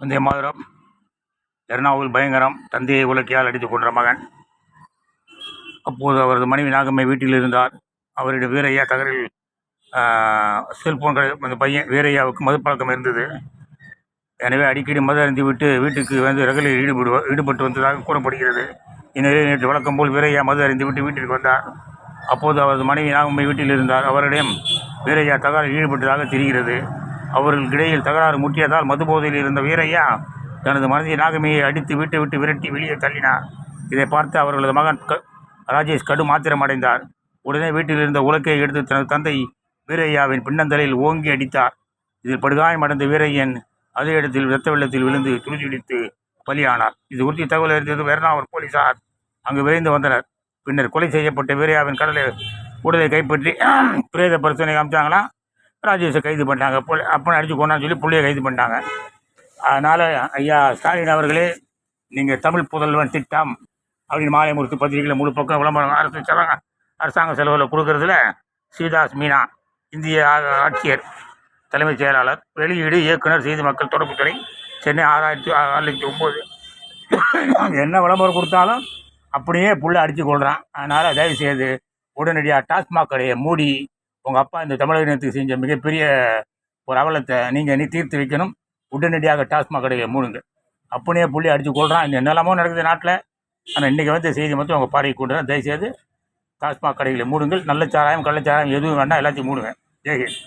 வந்தே மாதரம். எர்ணாகுள் பயங்கரம் தந்தையை உலக்கையால் அடித்துக் கொன்ற மகன். அப்போது அவரது மனைவி நாகம்மை வீட்டில் இருந்தார். அவருடைய வீரையா தகரில் செல்போன் கடை அந்த பையன் வீரையாவுக்கு மதுப்பழக்கம் இருந்தது. எனவே அடிக்கடி மது அறிந்து விட்டு வீட்டுக்கு வந்து ரகளில் ஈடுபடுவ ஈடுபட்டு வந்ததாக கூறப்படுகிறது. இந்நிலையில் நேற்று வழக்கம் போல் வீரையா மது அறிந்து விட்டு வீட்டிற்கு வந்தார். அப்போது அவரது மனைவி நாகம்மை வீட்டில் இருந்தார். அவரிடம் வீரையா தகராறில் ஈடுபட்டதாக தெரிகிறது. அவர்களுக்கிடையில் தகராறு முட்டியதால் மதுபோதையில் இருந்த வீரையா தனது மனைவி நாகமியை அடித்து வீட்டை விட்டு விரட்டி வெளியே தள்ளினார். இதை பார்த்து அவர்களது மகன் க ராஜேஷ் கடும் ஆத்திரமடைந்தார் உடனே வீட்டில் இருந்த உலக்கையை எடுத்து தனது தந்தை வீரையாவின் பின்னந்தலையில் ஓங்கி அடித்தார். இதில் படுகாயமடைந்த வீரையன் அதே இடத்தில் இரத்த வெள்ளத்தில் விழுந்து துடிதுடித்து பலியானார். இது குறித்து தகவல் அறிந்தது வெர்ணாவூர் போலீசார். அங்கு விரைந்து வந்தனர். பின்னர் கொலை செய்யப்பட்ட வீரையாவின் கடலை உடலை கைப்பற்றி பிரேத பரிசோதனை காமிச்சாங்களா ராஜேஷை கைது பண்ணிட்டாங்க. புள்ள அப்பனை அடித்து கொண்டான்னு சொல்லி புள்ளைய கைது பண்ணிட்டாங்க. அதனால் ஐயா ஸ்டாலின் அவர்களே நீங்கள் தமிழ் புதல்வன் திட்டம் அப்படின்னு மாலைமுருத்து பத்திரிகையில் முழு பக்கம் விளம்பரம் அரசு செலவு அரசாங்க செலவில் கொடுக்கறதுல சீதாஸ் மீனா இந்திய ஆட்சியர் தலைமைச் செயலாளர் வெளியீடு இயக்குனர் செய்தி மக்கள் தொடர்புத்துறை சென்னை ஆறாயிரத்தி ஆறு லட்சத்தி ஒம்பது என்ன விளம்பரம் கொடுத்தாலும் அப்படியே புள்ள அடித்து கொள்கிறான் அதனால் தயவு செய்து உடனடியாக டாஸ்மாக் கடையை மூடி உங்கள் அப்பா இந்த தமிழக இனத்துக்கு செஞ்ச மிகப்பெரிய ஒரு அவலத்தை நீங்கள் நீ தீர்த்து வைக்கணும். உடனடியாக டாஸ்மாக் கடையை மூடுங்க. அப்படியே புள்ளி அடித்து கொள்கிறான் இந்த என்னெல்லாமோ நடக்குது நாட்டில். ஆனால் இன்றைக்கி வந்து செய்தி மட்டும் உங்கள் பார்வை கொண்டு தயவுசெய்து டாஸ்மாக் கடைகளை மூடுங்கள். நல்ல சாராயம் கள்ளச்சாராயம் எதுவும் வேண்டாம் எல்லாத்தையும் மூடுங்க. ஜெய்ஹிந்த்.